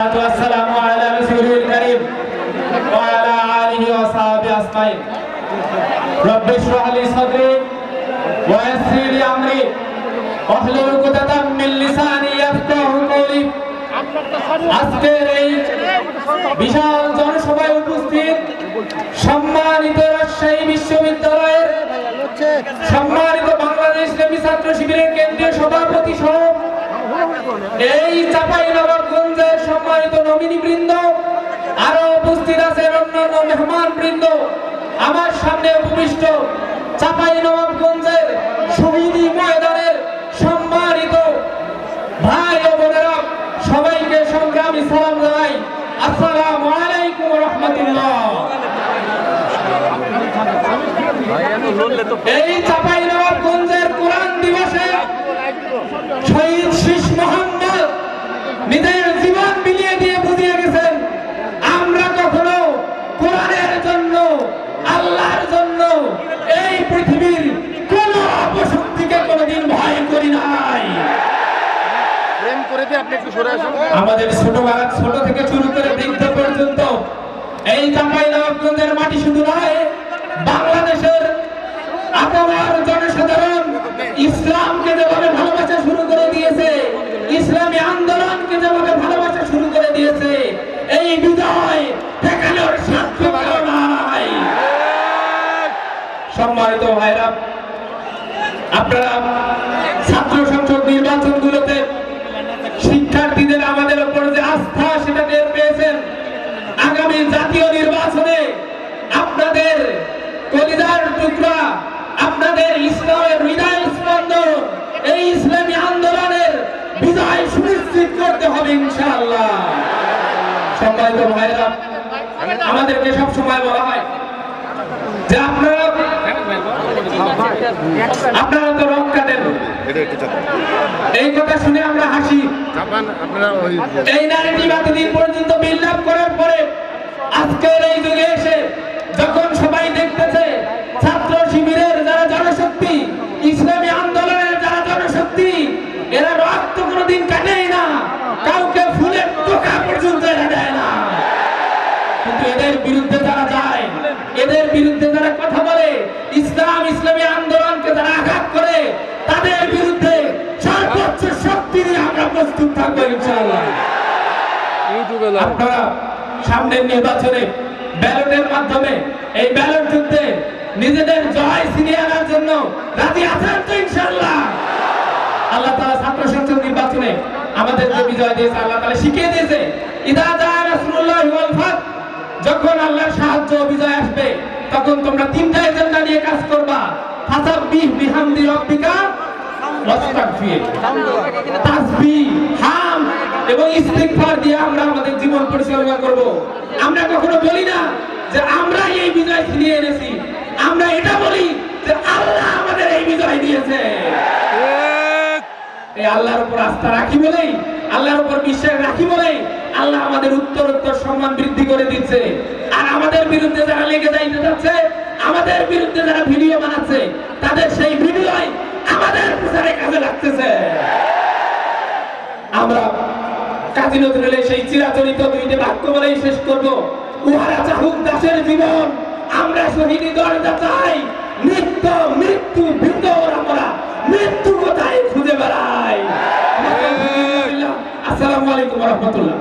والصلاة والسلام على رسوله الكريم وعلى آله وصحبه أجمعين رب اشرح لي صدري ويسر لي أمري واحلل عقدة من لساني يفقهوا قولي আজকের এই বিশাল জনসভায় উপস্থিত সম্মানিত রাজশাহী বিশ্ববিদ্যালয়ের সম্মানিত বাংলাদেশ ইসলামী ছাত্র শিবিরের কেন্দ্রীয় সভাপতি সহ এই চাপাই নবাবগঞ্জের সম্মানিত নমিনী বৃন্দ আরও উপস্থিত আছেন অন্যান্য মেহমান বৃন্দ আমার সামনে উপবিষ্ট চাপাই নবাবগঞ্জের শহীদি ময়দানের সম্মানিত ভাই ও বোনেরা সবাইকে সংগ্রামী সালাম জানাই। আসসালামু আলাইকুম রহমতুল্লাহ। এই চাপাই নবাবগঞ্জের কোরআন দিবসে শহীদ শীষ মোহাম্মদ নিজের জীবন বিলিয়ে দিয়ে বুঝিয়ে গেছেন আমরা কখনো কোরআনের জন্য আল্লাহর জন্য এই পৃথিবীর কোন অপশক্তিকে কোনোদিন ভয় করি নাই। আমাদের ছোট বাড়া ছোট থেকে শুরু করে বৃদ্ধ পর্যন্ত এই চাপাই নবাবগঞ্জের মাটি শুধু নয় বাংলাদেশের আপামার জনসাধারণ ইসলামকে যেভাবে ভালোবাসা শুরু করে দিয়েছে ইসলামী আন্দোলনকে যেভাবে ভালোবাসা শুরু করে দিয়েছে এই বিজয় ঠেকানোর সাধ্য সম্মানিত ভাইরা, আপনারা ছাত্র সংসদ নির্বাচনগুলোতে শিক্ষার্থীদের আমাদের উপর যে আস্থা, সেটা টের পেয়েছেন। আগামী জাতীয় নির্বাচনে আপনাদের কলিদার টুকরা, আপনাদের ইসলামের হৃদয় স্পন্দন, এই ইসলামী আন্দোলনের বিজয় সুনিশ্চিত করতে হবে ইনশাআল্লাহ। সম্মানিত ভাইরা, আমাদেরকে সব সময় বলা হয় যে আপনারা আপনারা তো রক্ষা এই কথা শুনে আমরা হাসি। এই নারীটি এতদিন পর্যন্ত বিল্ড করার পরে আজকের এই যুগে এসে যখন সবাই দেখতেছে ছাত্র শিবিরের যারা জনশক্তি, ইসলামী আন্দোলনের যারা জনশক্তি, এরা রক্ত কোনোদিন কাটেই না, কাউকে ফুলের টোকা পর্যন্ত এরা দেয় না। কিন্তু এদের বিরুদ্ধে যারা যায় এদের বিরুদ্ধে যারা কথা বলে ইসলাম ইসলামী আন্দোলনকে যারা আঘাত করে তাদের বিরুদ্ধে সর্বোচ্চ শক্তি নিয়ে আমরা প্রস্তুত থাকব ইনশাআল্লাহ। আপনারা সামনের নির্বাচনে ব্যালটের মাধ্যমে এই ব্যালট যুদ্ধে নিজেদের জয় ছিনিয়ে আনার জন্য রাজি আছেন তো ইনশাআল্লাহ। আল্লাহ তাআলা ছাত্র সংসদ নির্বাচনে আমাদের যে বিজয় দিয়েছে আল্লাহ তাআলা শিখিয়ে দিয়েছে ইদা জা রাসূলুল্লাহ ওয়াল ফাত যখন আল্লাহর সাহায্য বিজয় তখন তোমরা তিনটা এজেন্ডা নিয়ে কাজ করবা। ফাসাব্বিহ বিহামদি রাব্বিকা আমাদের বলি এটা বলি যে আল্লাহ আমাদের এই দিয়েছে। এই আল্লাহর উপর আস্থা রাখি আল্লাহর উপর বিশ্বাস রাখি বলেই আল্লাহ আমাদের উত্তর উত্তর সম্মান বৃদ্ধি করে দিচ্ছে। আর আমাদের বিরুদ্ধে লেগে যাইতে যাচ্ছে আমাদের বিরুদ্ধে যারা ভিডিও বানাচ্ছে, তাদের সেই ভিডিওই আমাদের প্রচারে কাজে লাগতেছে। আমরা কাজী নজরুল সেই চিরাচরিত দুইটি বাক্য বলেই শেষ করব। উহারা চাহুক দাসের জীবন, আমরা শহীদ দরজা চাই। নিত্য মৃত্যু ভিতর আমরা মৃত্যু কোথায় খুঁজে বেড়াই আসসালামু আলাইকুম রহমতুল্লাহ।